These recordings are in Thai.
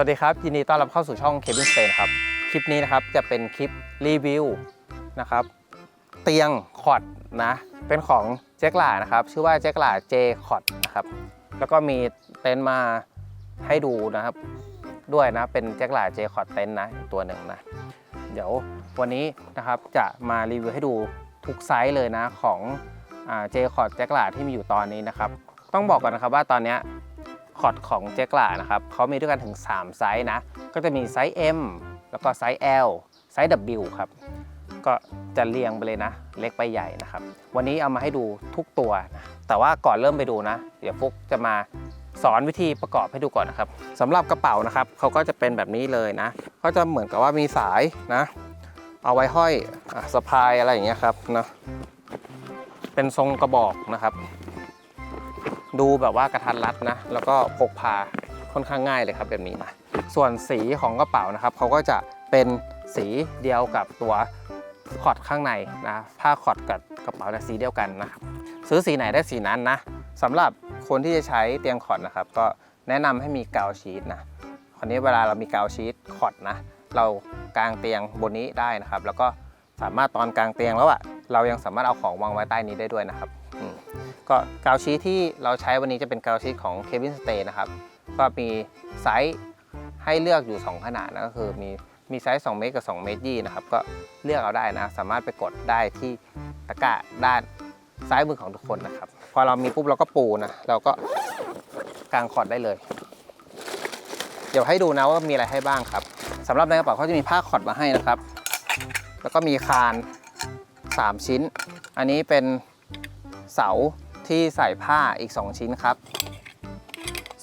วัสดีครับ ยินดีต้อนรับเข้าสู่ช่อง Kevin Stay นครับ คลิปนี้นะครับจะเป็นคลิปรีวิวนะครับ เตียงคอร์ดนะ เป็นของเจ๊กหล่านะครับ ชื่อว่าเจ๊กหล่าเจคอร์ดนะครับ แล้วก็มีเต็นท์มาให้ดูนะครับ ด้วยนะเป็นเจ๊กหล่าเจคอร์ดเต็นท์นะตัวหนึ่งนะ เดี๋ยววันนี้นะครับจะมารีวิวให้ดูทุกไซส์เลยนะของเจคอร์ดแจ็คหลาที่มีอยู่ตอนนี้นะครับ ต้องบอกก่อนนะครับว่าตอนเนี้ย คอร์ดของเจคหลานะครับเขามีด้วยกันถึง 3 ไซส์นะ ก็จะมีไซส์ M แล้วก็ไซส์ L ไซส์ W ครับ ก็จะเรียงไปเลยนะ เล็กไปใหญ่นะครับ วันนี้เอามาให้ดูทุกตัวนะแต่ว่าก่อนเริ่มไปดูนะ เดี๋ยวฟุกจะมาสอนวิธีประกอบให้ดูก่อนนะครับสำหรับกระเป๋านะครับเขาก็จะเป็นแบบนี้เลยนะ ก็จะเหมือนกับว่ามีสายนะ เอาไว้ห้อยอะสะพายอะไรอย่างเงี้ยครับนะเป็นทรงกระบอกนะครับ ดูแบบว่ากระทัดรัดนะ แล้วก็พกพาค่อนข้างง่ายเลยครับแบบนี้นะส่วนสีของกระเป๋านะครับเขาก็จะเป็นสีเดียวกับตัวคอดข้างในนะผ้าคอดกับกระเป๋าเนี่ยสีเดียวกันนะครับซื้อสีไหนได้สีนั้นนะสำหรับคนที่จะใช้เตียงคอดนะครับ ก็แนะนำให้มีกาวชีตนะคราวนี้เวลาเรามีกาวชีตคอดนะ เรากางเตียงบนนี้ได้นะครับ แล้วก็สามารถตอนกลางเตียงแล้วอะเรายังสามารถเอาของวางไว้ใต้นี้ได้ด้วยนะครับ ก็กาวชีทที่เราใช้วันนี้จะเป็นกาวชีทของ Kevin Stay นะครับ ก็มีไซส์ให้เลือกอยู่ 2 ขนาดนะก็คือมีมีไซส์ 2 เมตรกับ 2 เมตรยี่นะครับ ก็เลือกเอาได้นะ สามารถไปกดได้ที่ตะกร้าด้านซ้ายมือของทุกคนนะครับ พอเรามีปุ๊บเราก็ปูนะ เราก็กางคอร์ดได้เลย เดี๋ยวให้ดูนะว่ามีอะไรให้บ้างครับสำหรับในกระเป๋าเขาจะมีผ้าคอร์ดมาให้นะครับ แล้วก็มีคาน 3 ชิ้น อันนี้เป็นเสา ที่ใส่ผ้าอีก 2 ชิ้นครับ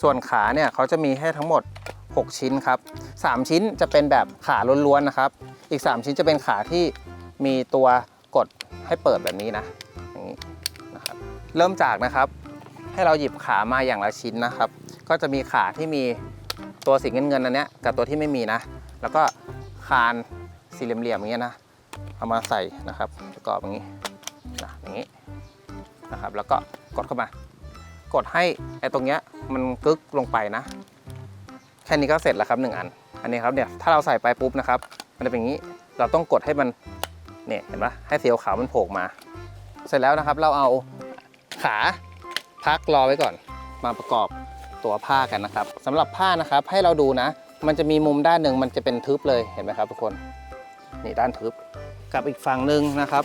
ส่วนขาเนี่ยเขาจะมีให้ทั้งหมด 6 ชิ้นครับ 3 ชิ้นจะเป็นแบบขาล้วนๆนะครับ อีก 3 ชิ้นจะเป็นขาที่มีตัวกดให้เปิดแบบนี้นะอย่างนี้นะครับเริ่มจากนะครับ ให้เราหยิบขามาอย่างละชิ้นนะครับ ก็จะมีขาที่มีตัวสีเงินๆอันเนี้ยกับตัวที่ไม่มีนะ แล้วก็คานสี่เหลี่ยมๆอย่างเงี้ยนะเอามาใส่นะครับประกอบอย่างนี้นะอย่างนี้ นะครับ แล้วก็กดเข้ามา กดให้ไอ้ตรงเนี้ยมันกึกลงไปนะ แค่นี้ก็เสร็จแล้วครับหนึ่งอัน อันนี้ครับเนี่ยถ้าเราใส่ไปปุ๊บนะครับ มันจะเป็นอย่างนี้ เราต้องกดให้มันเนี่ยเห็นปะให้สีขาวมันโผล่มา เสร็จแล้วนะครับเราเอาขาพักรอไว้ก่อน มาประกอบตัวผ้ากันนะครับสำหรับผ้านะครับให้เราดูนะ มันจะมีมุมด้านหนึ่งมันจะเป็นทึบเลยเห็นไหมครับทุกคนนี่ด้านทึบกับอีกฝั่งหนึ่งนะครับ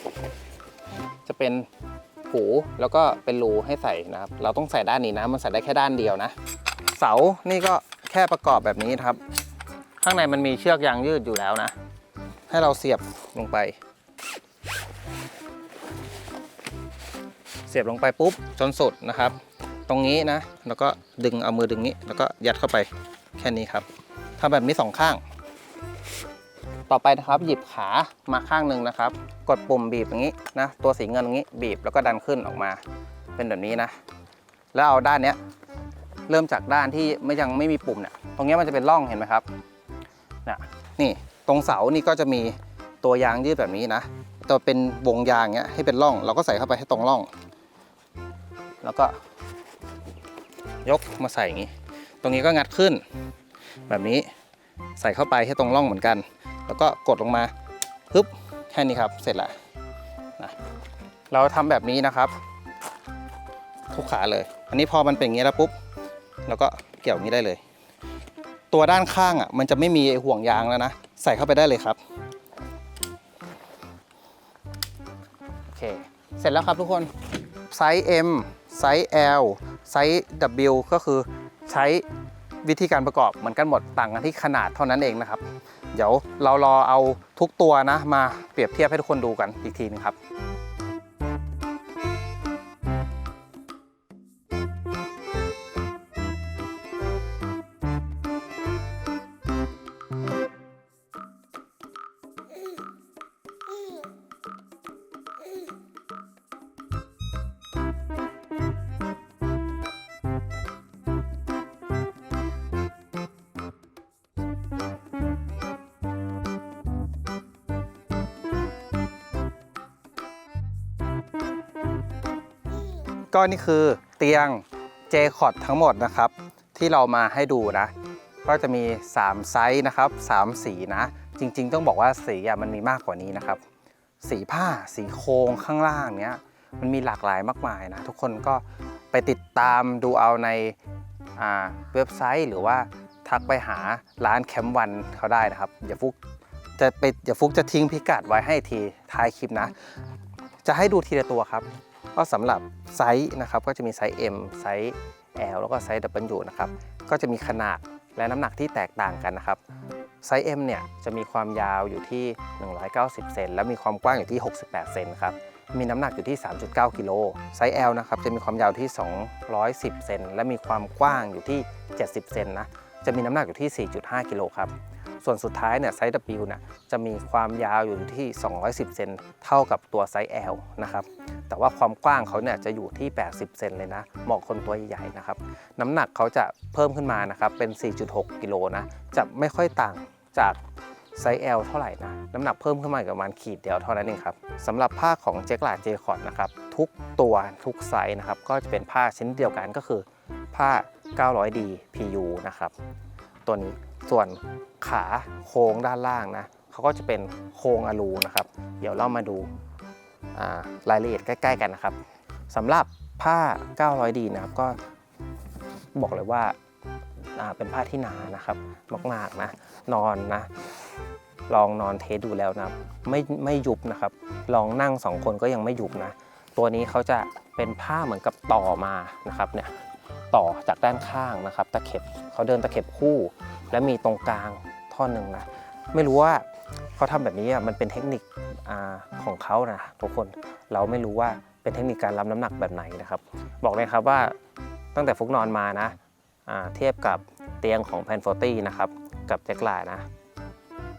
จะเป็น หูแล้วก็เป็นรูให้ใส่นะครับ เราต้องใส่ด้านนี้นะ มันใส่ได้แค่ด้านเดียวนะ เสา นี่ก็แค่ประกอบแบบนี้ครับ ข้างในมันมีเชือกยางยืดอยู่แล้วนะ ให้เราเสียบลงไป เสียบลงไปปุ๊บจนสุดนะครับ ตรงนี้นะ แล้วก็ดึงเอามือดึงนี้ แล้วก็ยัดเข้าไปแค่นี้ครับทำแบบนี้สองข้าง ต่อไปนะครับ หยิบขามาข้างหนึ่งนะครับ กดปุ่มบีบอย่างนี้นะ ตัวสีเงินตรงนี้บีบแล้วก็ดันขึ้นออกมา เป็นแบบนี้นะ แล้วเอาด้านเนี้ยเริ่มจากด้านที่ไม่ยังไม่มีปุ่มเนี่ย ตรงนี้มันจะเป็นร่องเห็นไหมครับนะนี่ตรงเสานี่ก็จะมีตัวยางยืดแบบนี้นะตัวเป็นวงยางเงี้ยให้เป็นร่อง เราก็ใส่เข้าไปให้ตรงร่อง แล้วก็ ยกมาใส่อย่างนี้ ตรงนี้ก็งัดขึ้น แบบนี้ใส่เข้าไปให้ตรงร่องเหมือนกัน แล้วก็กดลงมาปึ๊บแค่นี้ครับเสร็จล้วนะเราทำแบบนี้นะครับ ทุกขาเลย อันนี้พอมันเป็นอย่างนี้แล้วปุ๊บเราก็เกี่ยวงนี้ได้เลย ตัวด้านข้างอะมันจะไม่มีห่วงยางแล้วนะ ใส่เข้าไปได้เลยครับโอเคเสร็จแล้วครับทุกคนไซส์ M ไซส์ L ไซส์ W ก็คือใช้ วิธีการประกอบเหมือนกันหมดต่างกันที่ขนาดเท่านั้นเองนะครับ เดี๋ยวเรารอเอาทุกตัวนะมาเปรียบเทียบให้ทุกคนดูกันอีกทีนึงครับ ก็นี่คือเตียง j c o t ทั้งหมดนะครับ ที่เรามาให้ดูนะ ก็จะมี 3 ไซส์นะครับ 3 สีนะ จริง ๆ ต้องบอกว่าสีอะมันมีมากกว่านี้นะครับ สีผ้าสีโครงข้างล่างเนี้ยมันมีหลากหลายมากมายนะ ทุกคนก็ไปติดตามดูเอาในอ่าเว็บไซต์หรือว่าทักไปหาร้านแคมป์วันเขาได้นะครับอย่าฟุกจะไปอย่าฟุกจะทิ้งพิกัดไว้ให้ทีท้ายคลิปนะ จะให้ดูทีละตัวครับ ก็สำหรับไซส์นะครับก็จะมีไซส์ M ไซส์ L แล้วก็ไซส์ W นะครับก็จะมีขนาดและน้ำหนักที่แตกต่างกันนะครับไซส์ M เนี่ยจะมีความยาวอยู่ที่ 190 เซนและมีความกว้างอยู่ที่ 68 เซนครับมีน้ำหนักอยู่ที่ 3.9 กิโล ไซส์ L นะครับ จะมีความยาวที่ 210 เซน และมีความกว้างอยู่ที่ 70 เซนนะ จะมีน้ำหนักอยู่ที่ 4.5 กิโลครับ ส่วนสุดท้ายเนี่ยไซส์ W เนี่ยจะมีความยาวอยู่ที่ 210 เซนเท่ากับตัวไซส์ L นะครับแต่ว่าความกว้างเขาเนี่ยจะอยู่ที่ 80 เซนเลยนะเหมาะคนตัวใหญ่ๆนะครับน้ำหนักเขาจะเพิ่มขึ้นมานะครับเป็น 4.6 กิโลนะจะไม่ค่อยต่างจากไซส์ L เท่าไหร่นะน้ำหนักเพิ่มขึ้นมาอีกประมาณขีดเดียวเท่านั้นเองครับสำหรับผ้าของเจ c ลาเจคอ d นะครับทุกตัวทุกไซส์นะครับก็จะเป็นผ้าชนิดเดียวกันก็คือผ้า 900D PU นะครับตัวนี้ ส่วนขาโค้งด้านล่างนะเขาก็จะเป็นโครงอลูนะครับ เดี๋ยวเรามาดูรายละเอียดใกล้ ๆ กันนะครับสำหรับผ้า 900D นะครับก็บอกเลยว่าอ่าเป็นผ้าที่หนานะครับมากๆนะนอนนะลองนอนเทสดูแล้วนะไม่ไม่ยุบนะครับ ลองนั่งสองคนก็ยังไม่ยุบนะ ตัวนี้เขาจะเป็นผ้าเหมือนกับต่อมานะครับเนี่ย ต่อจากด้านข้างนะครับ ตะเข็บเขาเดินตะเข็บคู่ และมีตรงกลางท่อนหนึ่งนะไม่รู้ว่าเขาทำแบบนี้มันเป็นเทคนิคอของเขานะทุกคนเราไม่รู้ว่าเป็นเทคนิคการรับน้ำหนักแบบไหนนะครับ บอกเลยครับว่าตั้งแต่ฟุกนอนมานะาเทียบกับเตียงของแพนโฟตี้นะครับกับแจ็คลานะ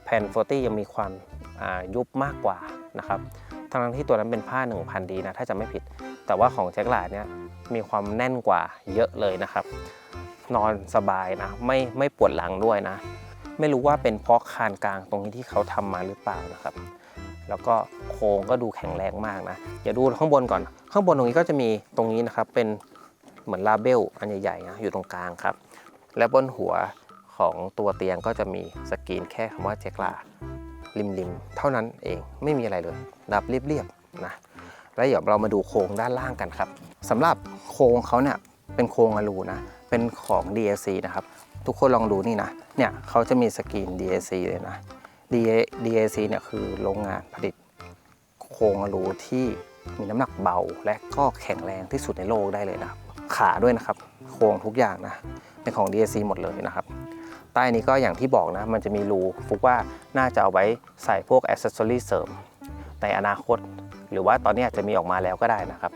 แพนโฟตี้ยังมีความยุบมากกว่านะครับทั้งที่ตัวนั้นเป็นผ้า 1,000 ดีนะ ถ้าจะไม่ผิด แต่ว่าของแจ็คลาดเนี่ยมีความแน่นกว่าเยอะเลยนะครับ นอนสบายนะไม่ไม่ปวดหลังด้วยนะ ไม่รู้ว่าเป็นเพราะคานกลางตรงนี้ที่เขาทำมาหรือเปล่านะครับ แล้วก็โครงก็ดูแข็งแรงมากนะอย่าดูข้างบนก่อน ข้างบนตรงนี้ก็จะมีตรงนี้นะครับเป็นเหมือนลาเบลอันใหญ่ๆนะอยู่ตรงกลางครับ และบนหัวของตัวเตียงก็จะมีสกรีนแค่คำว่าเจกลาริมๆเท่านั้นเองไม่มีอะไรเลยดับเรียบๆนะ แล้วเดี๋ยวเรามาดูโครงด้านล่างกันครับสำหรับโครงเขาเนี่ยเป็นโครงอลูนะ เป็นของ DLC นะครับ ทุกคนลองดูนี่นะ เนี่ยเขาจะมีสกรีน DLC เลยนะ DAC เนี่ยคือโรงงานผลิต โครงอลูที่มีน้ำหนักเบาและก็แข็งแรงที่สุดในโลกได้เลยนะครับ ขาด้วยนะครับ โครงทุกอย่างนะ เป็นของ DLC หมดเลยนะครับ ใต้นี้ก็อย่างที่บอกนะ มันจะมีรูฟุกว่าน่าจะเอาไว้ใส่พวกอ c เซสซอรีเสริมในอนาคต หรือว่าตอนนี้อาจจะมีออกมาแล้วก็ได้นะครับ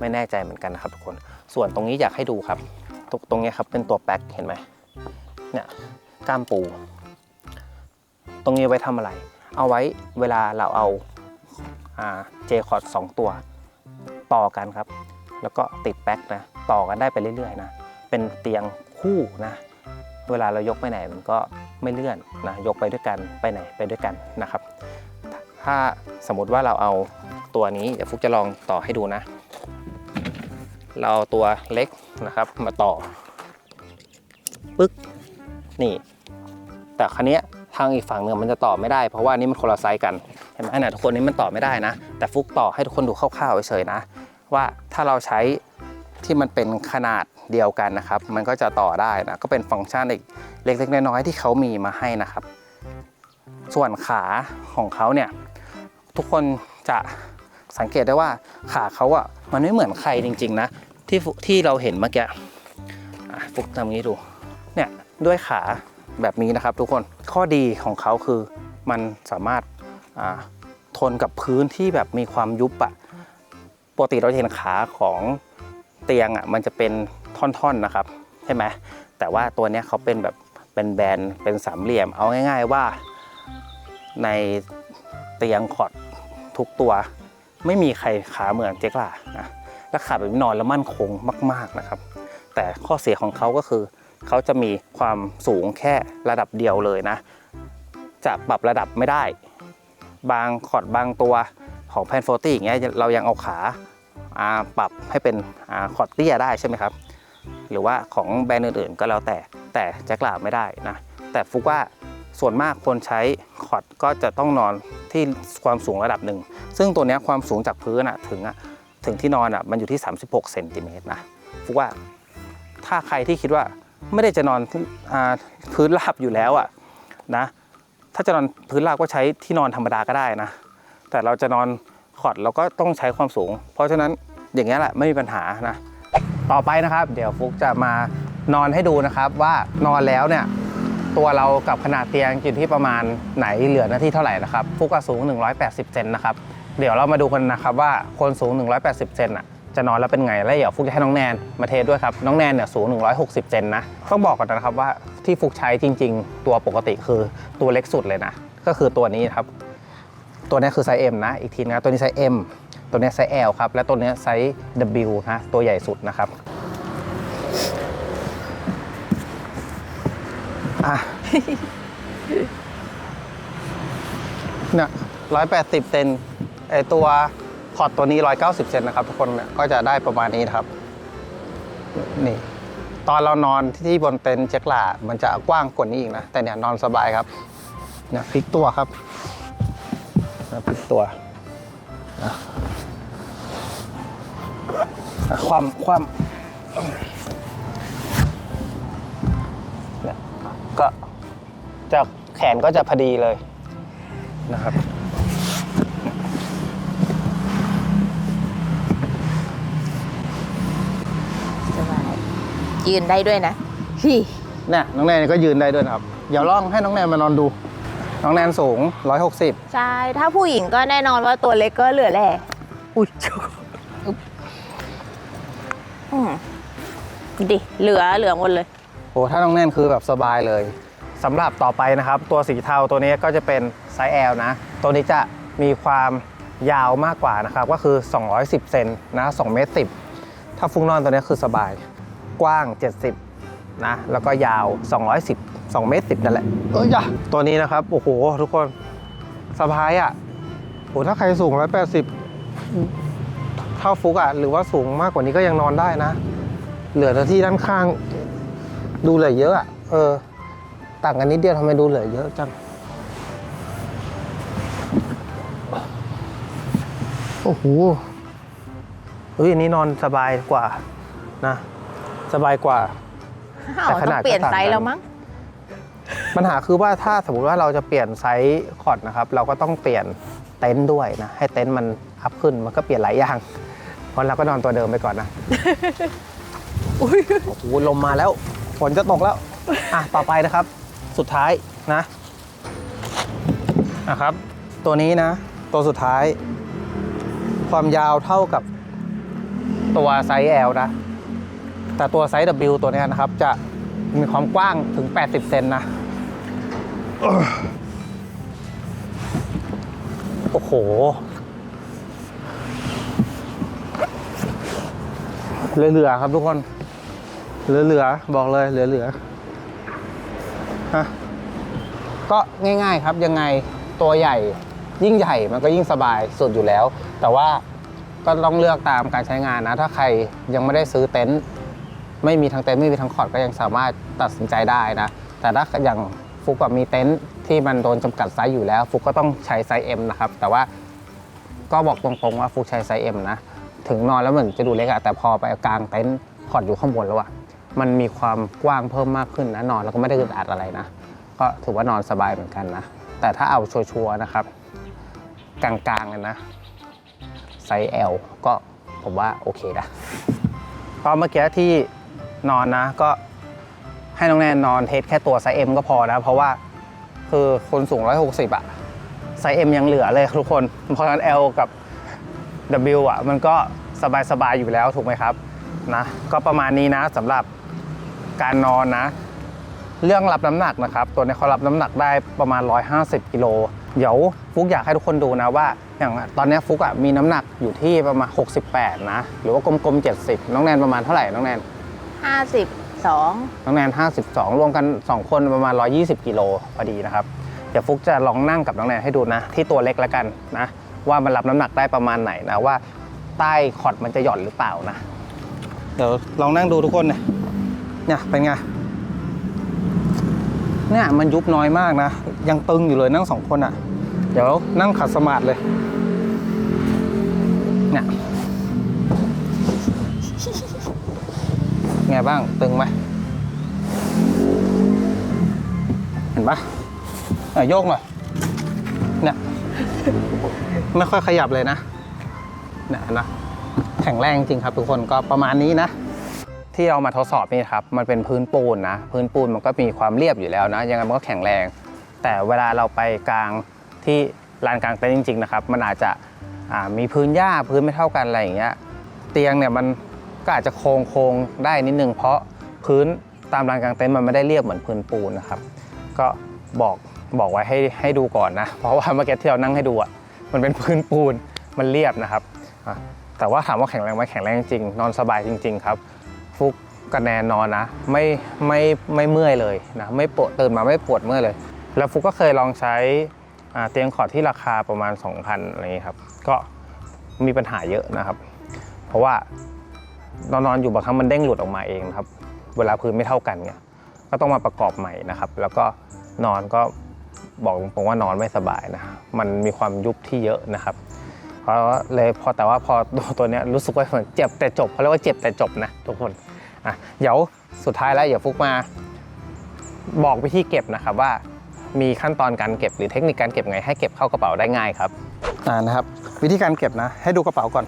ไม่แน่ใจเหมือนกันนะครับทุกคน ส่วนตรงนี้อยากให้ดูครับตรงตรงนี้ครับเป็นตัวแป๊กเห็นไหมเนี่ยก้ามปู ตรงนี้ไว้ทำอะไร เอาไว้เวลาเราเอาเจคอร์ดสองตัวต่อกันครับ แล้วก็ติดแป๊กนะต่อกันได้ไปเรื่อยๆนะเป็นเตียงคู่นะเวลาเรายกไปไหนมันก็ไม่เลื่อนนะยกไปด้วยกันไปไหนไปด้วยกันนะครับ ถ้าสมมติว่าเราเอาตัวนี้เดี๋ยวฟุกจะลองต่อให้ดูนะ เราเอาตัวเล็กนะครับมาต่อปึ๊กนี่ แต่ครั้นี้ทางอีกฝั่งหนึ่งมันจะต่อไม่ได้เพราะว่านี่มันคนละไซส์กันเห็นไหมเนี่ยทุกคนนี้มันต่อไม่ได้นะ แต่ฟุกต่อให้ทุกคนดูคร่าวๆเฉยๆนะ ว่าถ้าเราใช้ที่มันเป็นขนาดเดียวกันนะครับ มันก็จะต่อได้นะก็เป็นฟังก์ชันอีกเล็กๆน้อยๆที่เขามีมาให้นะครับ ส่วนขาของเขาเนี่ย ทุกคนจะสังเกตได้ว่าขาเขาอะมันไม่เหมือนใครจริง ๆ นะ ที่ที่เราเห็นเมื่อกี้ฟุกทำงี้ดูเนี่ยด้วยขาแบบนี้นะครับ ทุกคนข้อดีของเขาคือมันสามารถทนกับพื้นที่แบบมีความยุบอะปกติเราเห็นขาของเตียงอะมันจะเป็นท่อนๆนะครับใช่ไหมแต่ว่าตัวเนี้ยเขาเป็นแบบเป็นแบนๆเป็นสามเหลี่ยม เอาง่าย ๆว่าในเตียงคอร์ด ทุกตัว ไม่มีใครขาเหมือนเจ๊กล่านะและขาแบบนี้นอนแล้วมั่นคงมาก ๆนะครับ แต่ข้อเสียของเขาก็คือ เขาจะมีความสูงแค่ระดับเดียวเลยนะ จะปรับระดับไม่ได้ บางคอดบางตัวของแพนโฟตี้อย่างเงี้ยเรายังเอาขาาปรับให้เป็นอคอดเตี้ยได้ใช่ไหมครับ หรือว่าของแบรนด์อื่นๆก็แล้วแต่แต่แจ็คลาไม่ได้นะ แต่ฟุกว่า ส่วนมากคนใช้คอร์ดก็จะต้องนอนที่ความสูงระดับหนึ่ง ซึ่งตัวนี้ความสูงจากพื้นอะถึงอะถึงที่นอนอะมันอยู่ที่ 36เซนติเมตรนะฟุกว่าถ้าใครที่คิดว่าไม่ได้จะนอนอพื้นราบอยู่แล้วอะนะถ้าจะนอนพื้นราบก็ใช้ที่นอนธรรมดาก็ได้นะ แต่เราจะนอนคอร์ดเราก็ต้องใช้ความสูง เพราะฉะนั้นอย่างนี้แหละไม่มีปัญหานะ ต่อไปนะครับ เดี๋ยวฟุกจะมานอนให้ดูนะครับว่านอนแล้วเนี่ย ตัวเรากับขนาดเตียงอยู่ที่ประมาณไหนเหลือหน้าที่เท่าไหร่นะครับฟุกก็สูง 180 เซนนะครับ เดี๋ยวเรามาดูกันนะครับว่าคนสูง 180 เซนอะจะนอนแล้วเป็นไง และเดี๋ยวฟุกจะให้น้องแนนมาเทสด้วยครับ น้องแนนเนี่ยสูง 160 เซนนะ ต้องบอกก่อนนะครับว่าที่ฟุกใช้จริง ๆ ตัวปกติคือตัวเล็กสุดเลยนะ ก็คือตัวนี้ครับ ตัวนี้คือไซส์ M นะ อีกทีนะตัวนี้ไซส์ M ตัวนี้ไซส์ L ครับ และตัวนี้ไซส์ W นะ ตัวใหญ่สุดนะครับ อะเนี่ยร้อยแปดสิบเซนไอตัวพอร์ตตัวนี้ร้อยเก้าสิบเซนนะครับทุกคนเนี่ยก็จะได้ประมาณนี้ครับ นี่ ตอนเรานอนที่บนเต็นท์เจ็กหลามันจะกว้างกว่านี้อีกนะ แต่เนี่ยนอนสบายครับเนี่ยพลิกตัวครับนะพลิกตัวความความ ก็จะแขนก็จะพอดีเลยนะครับ สบายยืนได้ด้วยนะฮิเนี่ยน้องแนนก็ยืนได้ด้วยนะครับ เดี๋ยวลองให้น้องแนนมานอนดู น้องแนนสูง 160 ใช่ ถ้าผู้หญิงก็แน่นอนว่าตัวเล็กก็เหลือแหล่อุ้ยอืมดิ เหลือเหลือหมดเลยโอ้ถ้าน้องแน่นคือแบบสบายเลยสำหรับต่อไปนะครับ ตัวสีเทาตัวนี้ก็จะเป็นไซส์ L นะ ตัวนี้จะมีความยาวมากกว่านะครับ ก็คือ 210 เซนนะ2เมตร10 ถ้าฟุ้งนอนตัวนี้คือสบาย กว้าง 70 นะ แล้วก็ยาว 210 2เมตร10นั่นแหละเอ้ยอย่าตัวนี้นะครับ โอ้โห ทุกคนสบายอะ่ะโอ้ถ้าใครสูง 180 เท่าฟุกอะ่ะ หรือว่าสูงมากกว่านี้ก็ยังนอนได้นะ เหลือแต่ที่ด้านข้าง ดูเหลือเยอะอะเออ ต่างกันนิดเดียวทำไมดูเหลือเยอะจัง โอ้โหเฮ้ยอันนี้นอนสบายกว่านะ สบายกว่า อ้าวแต่ขต้อนาดงเปลี่ยนก็ต่างไซกัส์นแล้วมั้ง ปัญหาคือว่าถ้าสมมติว่าเราจะเปลี่ยนไซส์คอร์ดนะครับ เราก็ต้องเปลี่ยนเต็นท์ด้วยนะ ให้เต็นท์มันอัพขึ้นมันก็เปลี่ยนหลายอย่างเพราะเราก็นอนตัวเดิมไปก่อนนะโอ้โหลมมาแล้ว ฝนจะตกแล้ว อะ ต่อไปนะครับ สุดท้ายนะนะครับ ตัวนี้นะ ตัวสุดท้าย ความยาวเท่ากับตัวไซส์ L นะ แต่ตัวไซส์ W ตัวนี้นะครับ จะมีความกว้างถึง 80 เซนนะ โอ้โหเหลือๆครับทุกคน เหลือๆบอกเลยเหลือๆฮะก็ง่าย ๆ ครับยังไงตัวใหญ่ยิ่งใหญ่มันก็ยิ่งสบายสุดอยู่แล้ว แต่ว่าก็ต้องเลือกตามการใช้งานนะ ถ้าใครยังไม่ได้ซื้อเต็นท์ไม่มีทั้งเต็นท์ไม่มีทั้งคอร์ดก็ยังสามารถตัดสินใจได้นะ แต่ถ้าอย่างฟุกกับมีเต็นท์ที่มันโดนจำกัดไซส์อยู่แล้ว ฟุกก็ต้องใช้ไซส์ M นะครับ แต่ว่าก็บอกตรงๆว่าฟุกใช้ไซส์ M นะ ถึงนอนแล้วเหมือนจะดูเล็กอะแต่พอไปกลางเต็นท์พอร์ตอยู่ข้างบนแล้วอะ มันมีความกว้างเพิ่มมากขึ้นนะนอนแล้วก็ไม่ได้อึดอัดอะไรนะ ก็ถือว่านอนสบายเหมือนกันนะ แต่ถ้าเอาชัวร์ๆนะครับ กลางๆกันนะไซส์ L ก็ผมว่าโอเคนะตอนเมื่อกี้ที่นอนนะก็ให้น้องแนนนอนเทสแค่ตัวไซส์ M ก็พอนะ เพราะว่าคือคนสูง 160อะไซส์ M ยังเหลือเลยทุกคน เพราะฉะนั้น L กับ W อะมันก็สบายๆอยู่แล้วถูกไหมครับนะก็ประมาณนี้นะสำหรับ การนอนนะ เรื่องรับน้ำหนักนะครับ ตัวนี้เขารับน้ำหนักได้ประมาณ 150กิโลเดี๋ยวฟุกอยากให้ทุกคนดูนะว่า อย่างตอนนี้ฟุกอะมีน้ำหนักอยู่ที่ประมาณ 68 นะ หรือว่ากลมๆ70 น้องแนนประมาณเท่าไหร่น้องแนน52 น้องแนน 52 รวมกัน 2 คนประมาณ 120 กิโลพอดีนะครับ เดี๋ยวฟุกจะลองนั่งกับน้องแนนให้ดูนะ ที่ตัวเล็กแล้วกันนะ ว่ามันรับน้ำหนักได้ประมาณไหนนะว่าใต้คอร์ดมันจะหย่อนหรือเปล่านะ เดี๋ยวลองนั่งดูทุกคนเนี่ย เนี่ยเป็นไงเนี่ยมันยุบน้อยมากนะ ยังตึงอยู่เลยนั่งสองคนอะ่ะ เดี๋ยวนั่งขัดสมาธิเลยเนี่ยไงบ้างตึงไหมเห็นปะอะโยกหน่อยเนี่ยไม่ค่อยขยับเลยนะเนี่ยนะแข็งแรงจริงครับทุกคนก็ประมาณนี้นะ ที่เรามาทดสอบนี่ครับมันเป็นพื้นปูนนะพื้นปูนมันก็มีความเรียบอยู่แล้วนะยังไงมันก็แข็งแรง แต่เวลาเราไปกลางที่ลานกลางเต็นท์จริงๆนะครับมันอาจจะมีพื้นหญ้าพื้นไม่เท่ากันอะไรอย่างเงี้ยเตียงเนี่ยมันก็อาจจะโค้งโค้งๆได้นิดนึงเพราะพื้นตามลานกลางเต็นท์มันไม่ได้เรียบเหมือนพื้นปูนนะครับก็บอกบอกไว้ให้ให้ดูก่อนนะ เพราะว่าเมื่อกี้ที่เรานั่งให้ดูอะมันเป็นพื้นปูนมันเรียบนะครับแต่ว่าถามว่าแข็งแรงไหมแข็งแรงจริงนอนสบายจริง ๆ ครับ ฟุกกับแนนนอนนะ ไม่ไม่ไม่เมื่อยเลยนะไม่ปวดตื่นมาไม่ปวดเมื่อยเลย แล้วฟุกก็เคยลองใช้เตียงคอร์ดที่ราคาประมาณ 2,000อะไรอย่างนี้ครับก็มีปัญหาเยอะนะครับ เพราะว่าเรานอนอยู่บางครั้งมันเด้งหลุดออกมาเองครับ เวลาพื้นไม่เท่ากันเนี่ยก็ต้องมาประกอบใหม่นะครับ แล้วก็นอนก็บอกตรงๆว่านอนไม่สบายนะมันมีความยุบที่เยอะนะครับ เพราะเลยพอแต่ว่าพอตัวตัวเนี้ยรู้สึกว่าเหมือนเจ็บแต่จบเขาเรียกว่าเจ็บแต่จบนะทุกคน อะเดี๋ยวสุดท้ายแล้วเดี๋ยวฟุกมา บอกวิธีเก็บนะครับว่ามีขั้นตอนการเก็บหรือเทคนิคการเก็บไงให้เก็บเข้ากระเป๋าได้ง่ายครับอ่านะครับ วิธีการเก็บนะ ให้ดูกระเป๋าก่อน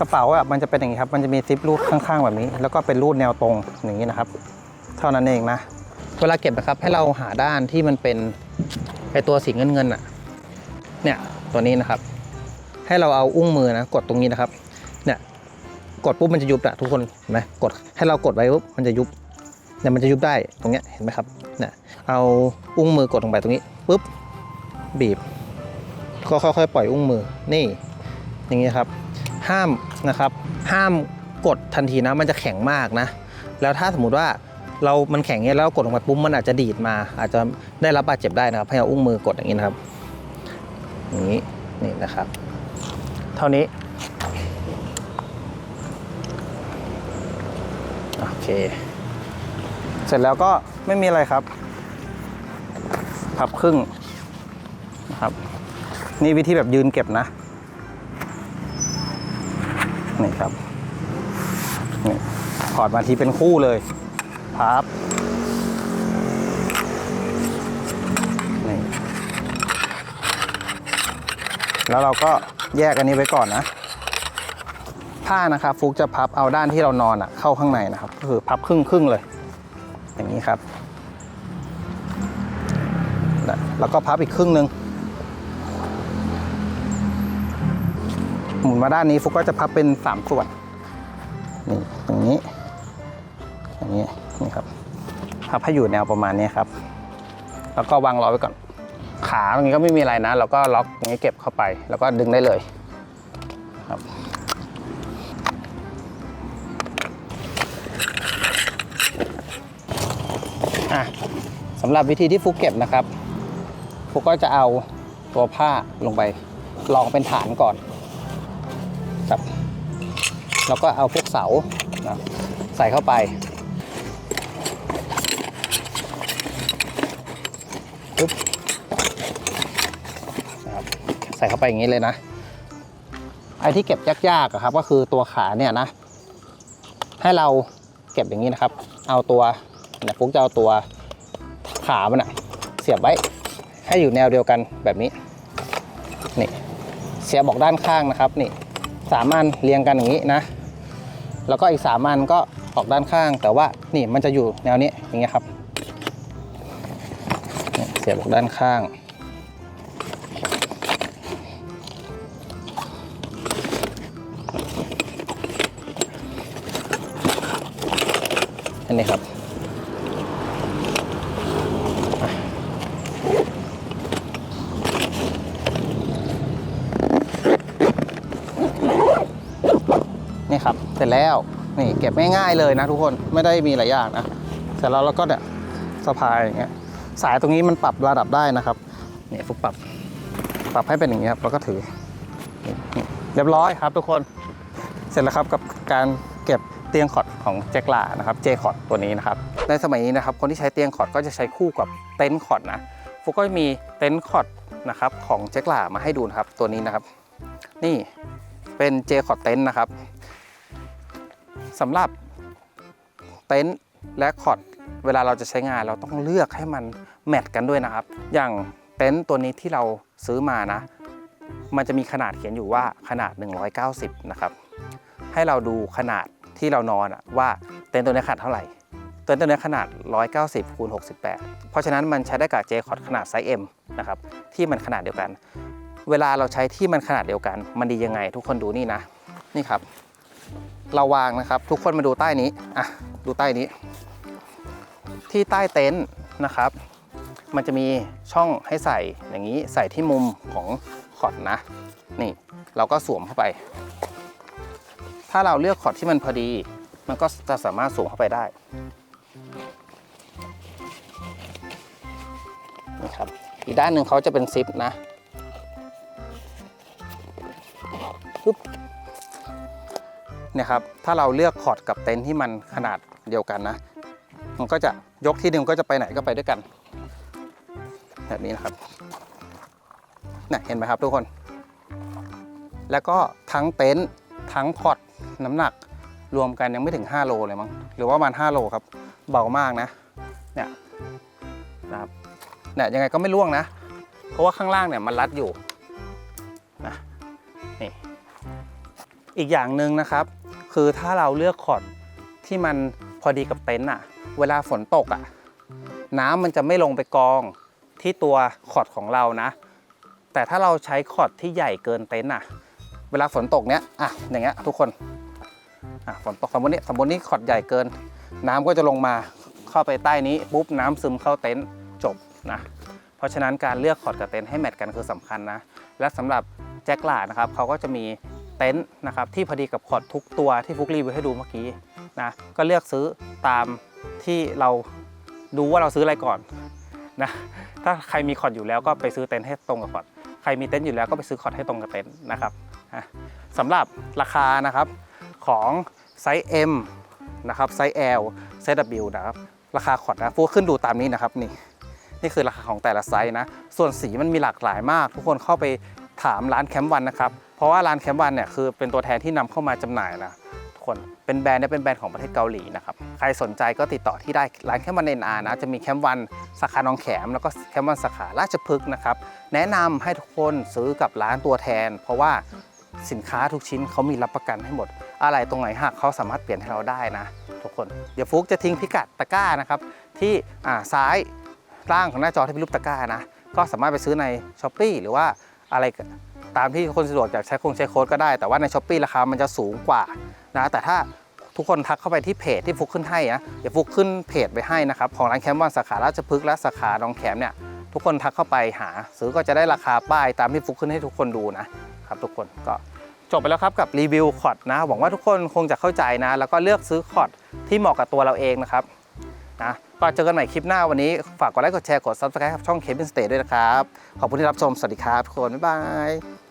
กระเป๋าอะมันจะเป็นอย่างนี้ครับ มันจะมีซิปรูดข้างๆแบบนี้ แล้วก็เป็นรูดแนวตรงอย่างนี้นะครับ เท่านั้นเองนะ เวลาเก็บนะครับให้เราหาด้านที่มันเป็นไอตัวสีเงินเงินๆอะเนี่ยตัวนี้นะครับ ให้เราเอาอุ้งมือนะกดตรงนี้นะครับเนี่ย กดปุ๊บมันจะยุบอะทุกคนเห็นไหมกดให้เรากดไว้ปุ๊บมันจะยุบเนี่ยมันจะยุบได้ตรงเนี้ยเห็นไหมครับเนี่ยเอาอุ้งมือกดลงไปตรงนี้ปุ๊บบีบ ก็ค่อยๆปล่อยอุ้งมือนี่ อย่างนี้ครับ ห้ามนะครับ ห้ามกดทันทีนะมันจะแข็งมากนะ แล้วถ้าสมมติว่าเรามันแข็งเงี้ยแล้วกดลงไปปุ๊บมันอาจจะดีดมา อาจจะได้รับบาดเจ็บได้นะครับให้เอาอุ้งมือกดอย่างนี้นะครับอย่างนี้นี่นะครับ เท่านี้ โอ เค เสร็จแล้วก็ไม่มีอะไรครับพับครึ่งนะครับ นี่วิธีแบบยืนเก็บนะ นี่ครับนี่ถอดมาทีเป็นคู่เลยพับนี่แล้วเราก็แยกอันนี้ไว้ก่อนนะ ผ้านะครับฟุกจะพับเอาด้านที่เรานอนอะเข้าข้างในนะครับ ก็คือพับครึ่งครึ่งๆเลย อย่างนี้ครับ แล้วก็พับอีกครึ่งหนึ่งหมุนมาด้านนี้ฟุกก็จะพับเป็นสามส่วนนี่ตรงนี้อย่างนี้นี่ครับพับให้อยู่แนวประมาณนี้ครับ แล้วก็วางล้อไว้ก่อน ขาตรงนี้ก็ไม่มีอะไรนะ เราก็ล็อกตรงนี้เก็บเข้าไป แล้วก็ดึงได้เลยครับ อะสำหรับวิธีที่ฟุกเก็บนะครับ ฟุกก็จะเอาตัวผ้าลงไปรองเป็นฐานก่อนครับแล้วก็เอาพวกเสานะใส่เข้าไป ปึ๊บนะครับใส่เข้าไปอย่างนี้เลยนะ ไอ้ที่เก็บยากๆอะครับ ก็คือตัวขาเนี่ยนะ ให้เราเก็บอย่างนี้นะครับ เอาตัว เนี่ยฟุกจะเอาตัวขามันอะเสียบไว้ให้อยู่แนวเดียวกันแบบนี้นี่เสียบบอกด้านข้างนะครับนี่สามอันเรียงกันอย่างนี้นะ แล้วก็อีกสามอันก็ออกด้านข้าง แต่ว่านี่มันจะอยู่แนวนี้อย่างเงี้ยครับเสียบบอกด้านข้างอันนี้ครับ นี่ค เสร็จแล้วนี่เก็บง่ายๆเลยนะทุกคนไม่ได้มีหลายอย่างนะเสร็จแล้วเราก็เนี่ยสะพายอย่างเงี้ยสายตรงนี้มันปรับระดับได้นะครับนี่ฟุกปรับปรับให้เป็นอย่างเงี้ยครับแล้วก็ถือเรียบร้อยครับทุกคนเสร็จแล้วครับกับการเก็บเตียงคอร์ดของแจ็คลานะครับเจคอร์ดตัวนี้นะครับในสมัยนี้นะครับคนที่ใช้เตียงคอร์ดก็จะใช้คู่กับเต็นท์คอร์ดนะฟุกก็มีเต็นท์คอร์ดนะครับของแจ็คลามาให้ดูนะครับตัวนี้นะครับ นี่เป็นเจคอร์ดเต็นท์นะครับ สำหรับเต็นท์และคอร์ดเวลาเราจะใช้งานเราต้องเลือกให้มันแมทกันด้วยนะครับ อย่างเต็นท์ตัวนี้ที่เราซื้อมานะ มันจะมีขนาดเขียนอยู่ว่าขนาด 190 นะครับ ให้เราดูขนาดที่เรานอนว่าเต็นท์ตัวนี้ขนาดเท่าไหร่เต็นท์ตัวนี้ขนาด 190คูณ68 เพราะฉะนั้นมันใช้ได้กับเจคอร์ดขนาดไซส์ M นะครับที่มันขนาดเดียวกัน เวลาเราใช้ที่มันขนาดเดียวกัน มันดียังไง ทุกคนดูนี่นะ นี่ครับ เราวางนะครับ ทุกคนมาดูใต้นี้อะดูใต้นี้ ที่ใต้เต็นท์นะครับ มันจะมีช่องให้ใส่อย่างนี้ใส่ที่มุมของคอร์ดนะ นี่ เราก็สวมเข้าไป ถ้าเราเลือกคอร์ดที่มันพอดี มันก็จะสามารถสวมเข้าไปได้นี่ครับอีกด้านหนึ่งเขาจะเป็นซิปนะปึ๊บ นี่ยครับถ้าเราเลือกคอร์ดกับเต็นท์ที่มันขนาดเดียวกันนะ มันก็จะยกที่หนึ่งก็จะไปไหนก็ไปด้วยกัน แบบนี้นะครับน่ะเห็นไหมครับทุกคน แล้วก็ทั้งเต็นท์ทั้งพอร์ตน้ำหนักรวมกันยังไม่ถึง 5 โลเลยมั้งหรือว่าประมาณ5โลครับเบามากนะเนี่ยนะครับเนี่ยยังไงก็ไม่ล่วงนะ เพราะว่าข้างล่างเนี่ยมันรัดอยู่นะนี่อีกอย่างหนึ่งนะครับ คือถ้าเราเลือกคอร์ดที่มันพอดีกับเต็นท์อะ เวลาฝนตกอะ น้ำมันจะไม่ลงไปกองที่ตัวคอดของเรานะ แต่ถ้าเราใช้คอดที่ใหญ่เกินเต็นท์อะ เวลาฝนตกเนี้ยอะอย่างเงี้ยทุกคนอะฝนตกสมมตินี้สมมตินี้คอดใหญ่เกิน น้ำก็จะลงมาเข้าไปใต้นี้ปุ๊บน้ำซึมเข้าเต็นท์จบนะเพราะฉะนั้นการเลือกคอดกับเต็นท์ให้แมทกันคือสำคัญนะ และสำหรับแจ็คหลาดนะครับเขาก็จะมี เต็นท์นะครับที่พอดีกับคอร์ดทุกตัวที่ฟุกรีวิวให้ดูเมื่อกี้นะก็เลือกซื้อตามที่เราดูว่าเราซื้ออะไรก่อนนะถ้าใครมีคอร์ดอยู่แล้วก็ไปซื้อเต็นท์ให้ตรงกับคอร์ดใครมีเต็นท์อยู่แล้วก็ไปซื้อคอร์ดให้ตรงกับเต็นท์นะครับสำหรับราคานะครับของไซส์ M นะครับไซส์ L ไซส์ W นะครับราคาคอร์ดนะฟูขึ้นดูตามนี้นะครับนี่นี่คือราคาของแต่ละไซส์นะ ส่วนสีมันมีหลากหลายมาก ทุกคนเข้าไป ถามร้านแคมป์วันนะครับ เพราะว่าร้านแคมป์วันเนี่ยคือเป็นตัวแทนที่นำเข้ามาจำหน่ายนะทุกคนเป็นแบรนด์เนี่ยเป็นแบรนด์ของประเทศเกาหลีนะครับใครสนใจก็ติดต่อที่ได้ร้านแคมป์วันเอ็นอาร์นะจะมีแคมป์วันสาขาหนองแขมแล้วก็แคมป์วันสาขาราชพฤกษ์นะครับแนะนำให้ทุกคนซื้อกับร้านตัวแทน เพราะว่าสินค้าทุกชิ้นเขามีรับประกันให้หมด อะไรตรงไหนหักเขาสามารถเปลี่ยนให้เราได้นะ ทุกคนเดี๋ยวฟุกจะทิ้งพิกัดตะกร้านะครับที่อ่าซ้ายล่างของหน้าจอที่เป็นรูปตะกร้านะก็สามารถไปซื้อใน s h อ p e e หรือว่า อะไรตามที่คนสะดวกอยากใช้คงใช้โค้ดก็ได้ แต่ว่าใน s h อ p e e ราคามันจะสูงกว่านะแต่ถ้าทุกคนทักเข้าไปที่เพจที่ฟุกขึ้นให้นะเดี๋ยวฟุกขึ้นเพจไปให้นะครับของร้านแคมป์วันสาขาราชพฤกษ์และสาขาหนองแขมเนี่ยทุกคนทักเข้าไปหา ซื้อก็จะได้ราคาป้ายตามที่ฟุกขึ้นให้ทุกคนดูนะครับทุกคนก็จบไปแล้วครับกับรีวิวคอร์ดนะหวังว่าทุกคนคงจะเข้าใจนะ แล้วก็เลือกซื้อคอร์ดที่เหมาะกับตัวเราเองนะครับนะ ก็เจอกันใหม่คลิปหน้าวันนี้ ฝากกดไลค์กดแชร์กด subscribe กับช่อง Kevin Stay ด้วยนะครับ ขอบคุณที่รับชม สวัสดีครับทุกคนบ๊ายบาย